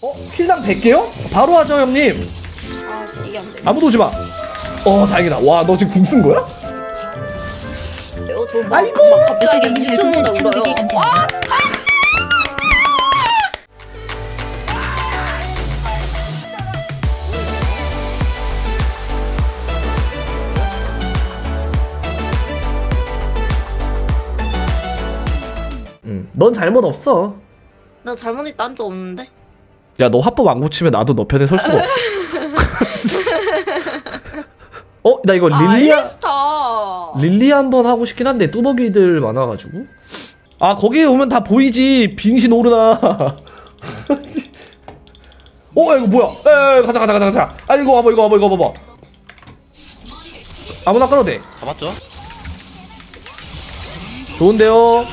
어? 킬당 100개요? 바로 하죠 형님 아씨 이게 안 돼. 아무도 오지 마 어 다행이다 와 너 지금 궁 쓴 거야? 어, 저 막, 아이고! 막 갑자기 유튜브보다 울어요. 아, 넌 잘못 없어 나 잘못했다 한적 없는데. 야 너 화법 안 고치면 나도 너 편에 설 수가 없어. 어? 나 이거 릴리아 알리스타. 릴리 한번 하고 싶긴 한데 뚜벅이들 많아가지고. 아 거기에 오면 다 보이지. 빙신 오르나. 어 야, 이거 뭐야? 에 가자 가자 가자 가자. 아 이거 와봐 이거 와봐 이거 봐봐. 아무나 끌어도 돼. 잡았죠? 좋은데요?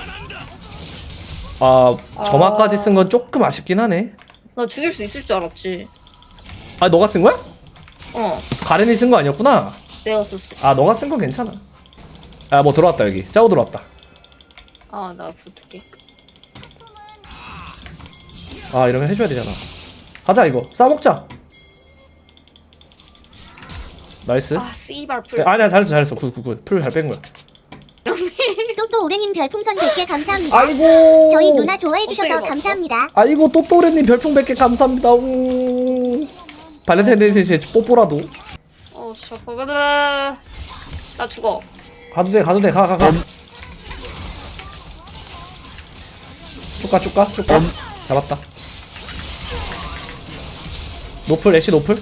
아 점화까지 쓴 건 조금 아쉽긴 하네 나 죽일 수 있을 줄 알았지. 아 너가 쓴 거야? 어, 가렌이 쓴 거 아니었구나. 내가 썼어. 아 너가 쓴 건 괜찮아. 아 뭐 들어왔다 여기. 짜고 들어왔다. 아, 나 붙을게. 아 이러면 해줘야 되잖아. 가자 이거. 싸먹자. 나이스. 아, 씨발 풀. 네, 아니야 잘했어 잘했어. 굿굿굿. 풀 잘 뺀 거야 또또 오래님 별풍선 100개 감사합니다. 아이고 저희 누나 좋아해 주셔서 봤어? 감사합니다. 아이고 또또래님 별풍 100개 감사합니다 우. 발렌타인데이에 뽀뽀라도 어, 샤바바바. 나 죽어. 가도 돼 가도 돼 가 가가 쭉가 쭉가 쭉가 잡았다 노플 애쉬 노플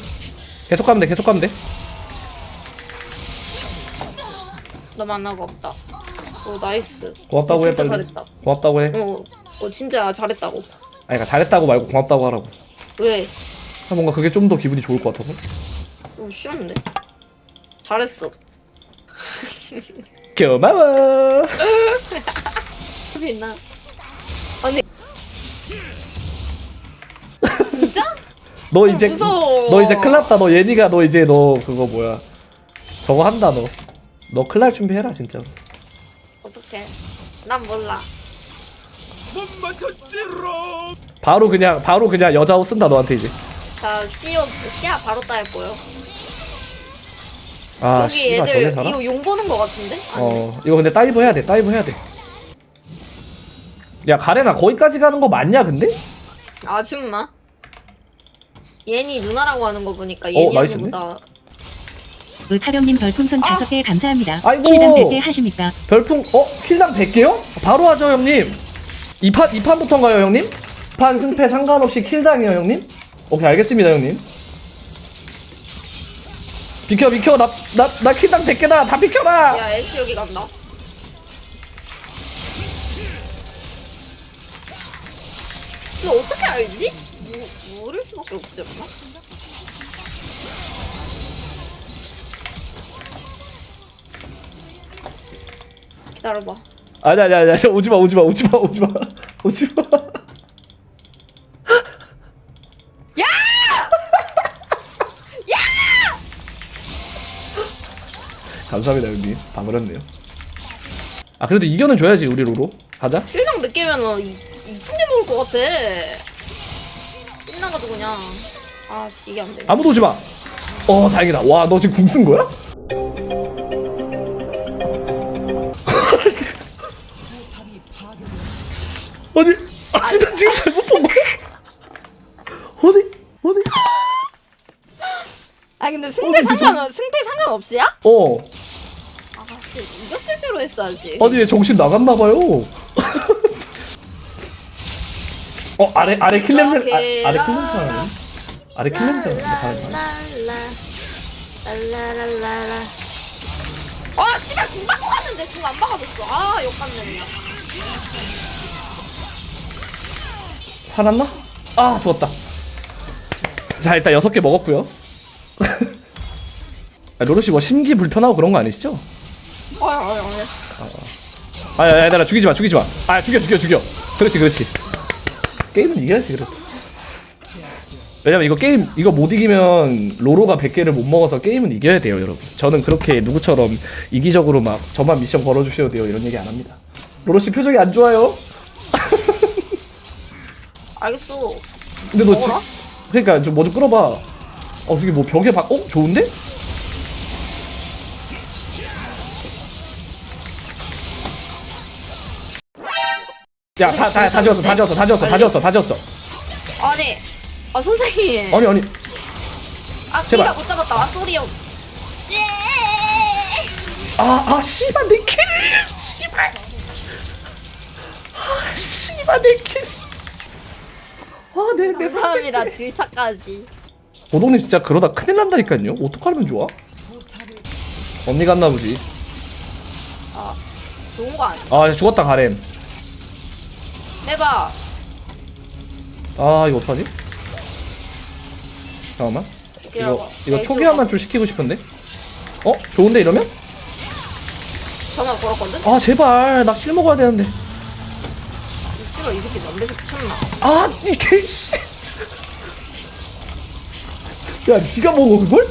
계속 가면 돼 계속 가면 돼나 만나가 없다. 오, 나이스. 고맙다고 해 진짜 빨리 잘했다. 고맙다고 해 어, 어, 진짜 잘했다고. 아니 그러니까 잘했다고 말고 고맙다고 하라고 왜? 아, 뭔가 그게 좀 더 기분이 좋을 것 같아서 오, 쉬웠는데. 잘했어. 고마워 빛나. 아니. 진짜? 너 이제 무서워. 너 이제 큰일 났다 너 예니가 너 이제 너 그거 뭐야 저거 한다 너너 큰일 날 준비해라 진짜 어떡해. 난 몰라. 바로 그냥 바로 그냥 여자 옷 쓴다 너한테 이제 자, 시오, 시야 바로 거예요. 아 여기 씨발 저게 애들 살아? 이거 용 보는 거 같은데? 아니. 어 이거 근데 다이브 해야 돼 다이브 해야 돼 야 가레나 거기까지 가는 거 맞냐 근데? 아줌마. 얘니 누나라고 하는 거 보니까 어, 얘니한테 나이스네. 보다 의타령님 별풍선 다섯 개 감사합니다. 아이고. 킬당 100개 하십니까? 별풍 어? 킬당 100개요? 바로 하죠 형님 2판 2판부터인가요 형님? 판 승패 상관없이 킬당이요 형님? 오케이 알겠습니다 형님 비켜 비켜 나 나 나 킬당 100개다 다 비켜라 야 애쉬 여기 간다. 이거 어떻게 알지? 모, 모를 수밖에 없지 않나? 기다려봐. 아니 아니 아니 아니 오지마 오지마 오지마 오지마 오지마 야! 감사합니다 형님 방그렸네요 아 그래도 이겨는 줘야지 우리 로로 가자 필당 몇 개면은 2천 개 먹을 것 같아. 신나가지고 그냥. 아씨 이게 안 돼. 아무도 오지마 어 다행이다 와 너 지금 궁 쓴 거야? 아니 아니 나 지금 잘못 본 거야? 어디 어디 아 근데 승패 상관 승패 상관없이야? 어. 아씨 이겼을 대로 했어야지. 아니 얘 정신 나갔나 봐요. 어 아래 아래 킬 냄새 아, 아래 킬 냄새 나네. 아래 킬 냄새 나네. 랄랄라 랄랄랄라 아 씨발 궁 받고 갔는데 궁 안 박아줬어 아 그냥 살았나? 아 죽었다 자 일단 여섯 개 먹었고요 아, 로로씨 뭐 심기 불편하고 그런 거 아니시죠? 아아아 아, 야, 얘들아 죽이지 마, 죽이지 마. 아, 죽여, 죽여, 죽여. 그렇지, 그렇지. 게임은 이겨야지, 그래도. 왜냐면 이거 게임 이거 못 이기면 로로가 100개를 못 먹어서 게임은 이겨야 돼요, 여러분. 저는 그렇게 누구처럼 이기적으로 막 저만 미션 걸어 주셔도 돼요. 이런 얘기 안 합니다. 로로 씨 표정이 안 좋아요. 알겠어. 근데 너 지, 뭐라? 그러니까 좀 뭐 좀 끌어봐. 어 이게 뭐 벽에 박 어? 좋은데? 야다 다다 지웠어 다 지웠어 다 지웠어 다 지웠어 다 지웠어. 아니 아 선생님. 아니 아니. 아 제발. 씨발 못 잡았다. 아 소리 형. 아아 씨발 내 킬 씨발. 아 씨발 내 킬 아내내 감사합니다. 질차까지. 고동님 진짜 그러다 큰일 난다니까요. 어떡하면 좋아? 언니 갔나 보지. 아 좋은 거 아니야? 아 죽었다 가렘. 해봐. 아 이거 어떡하지? 잠깐만. 이거. 이거 네, 초기화만 좀 시키고 싶은데? 어? 좋은데 이러면? 전화 걸었거든? 아 제발. 나 킬 먹어야 되는데 씨발 이 새끼 남배서 미쳤나 아 이게 씨. 야 니가 먹어 그걸?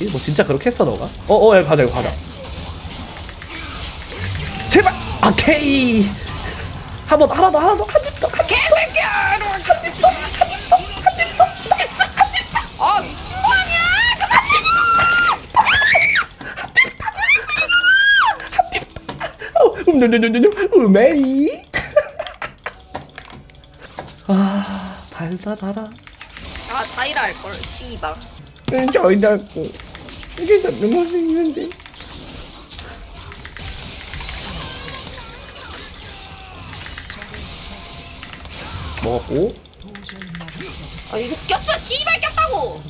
이거 뭐 진짜 그렇게 했어 너가? 어 어 야 가자 이거 가자 제발 아 케이 한번 하나 더 하나 더한입 더 한입더 개새끼야 한입 더 나이스 한입 더 아 미친 거 아니야 음냠냠냠냠 우메이 아 달다 달아 아 다이라 할걸. 씨발 응 저희 달고 이게 너무 맛있는데. 먹었고. 아 이거 꼈어. 씨발 꼈다고.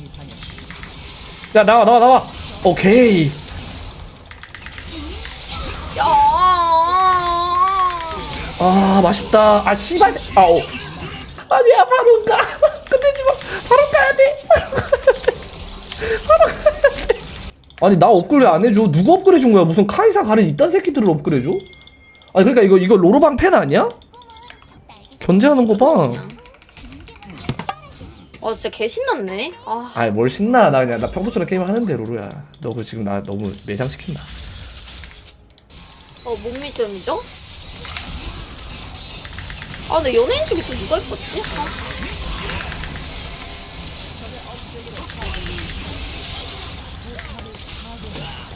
야 나와 나와 나와. 오케이. 야. 아 맛있다. 아 씨발. 아오 아니야 바로 가. 끝내지 마. 바로 가야 돼. 바로 가야 돼. 아니 나 업그레이드 안 해줘. 누가 업그레이드 준 거야? 무슨 카이사 가는 이딴 새끼들을 업그레이드 줘? 아니 그러니까 이거 이거 로로방 팬 아니야? 견제하는 거봐. 아 진짜 개 신났네. 아. 아이 뭘 신나. 나 그냥 나 평소처럼 게임 하는데 로로야. 너 그 지금 나 너무 매장시킨다 어, 뭔 미션이죠? 아, 근데 연예인 중에 또 누가 있었지? 아.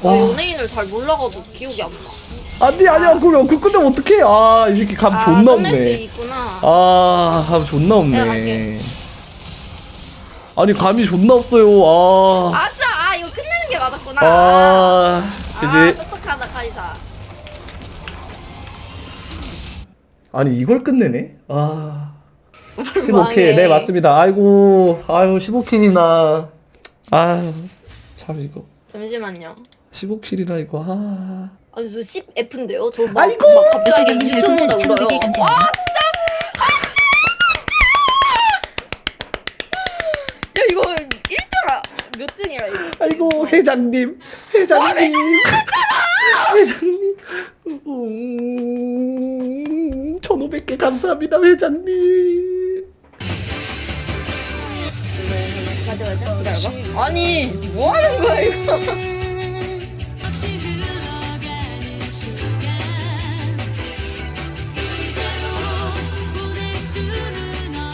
나 와. 연예인을 잘 몰라가지고 기억이 안 나. 아니 아니야 그럼 그 끝내면 어떡해 아이 새끼 감 아, 존나 끝낼 수 없네 있구나. 아, 감 존나 내가 없네. 갈게. 아니, 감이 존나 없어요. 아. 아싸! 아, 이거 끝내는 게 맞았구나. 아, 아, 지지. 똑똑하다, 카이사. 아니, 이걸 끝내네? 아. 망해. 15킬. 네, 맞습니다. 아이고, 아유, 15킬이나. 아유, 참, 이거. 잠시만요. 15킬이나, 이거, 아. 아니, 저 10F인데요? 저 막, 아이고! 막 갑자기 유튜브 유튜브보다 참 울어요. 아, 진짜! 야, 이거 1등 몇 등이야, 이거? 아이고, 회장님. 회장님. 회장님. 음, 1500개 감사합니다, 회장님. 가자, 가자. 기다려봐. 아니, 뭐 하는 거야, 이거?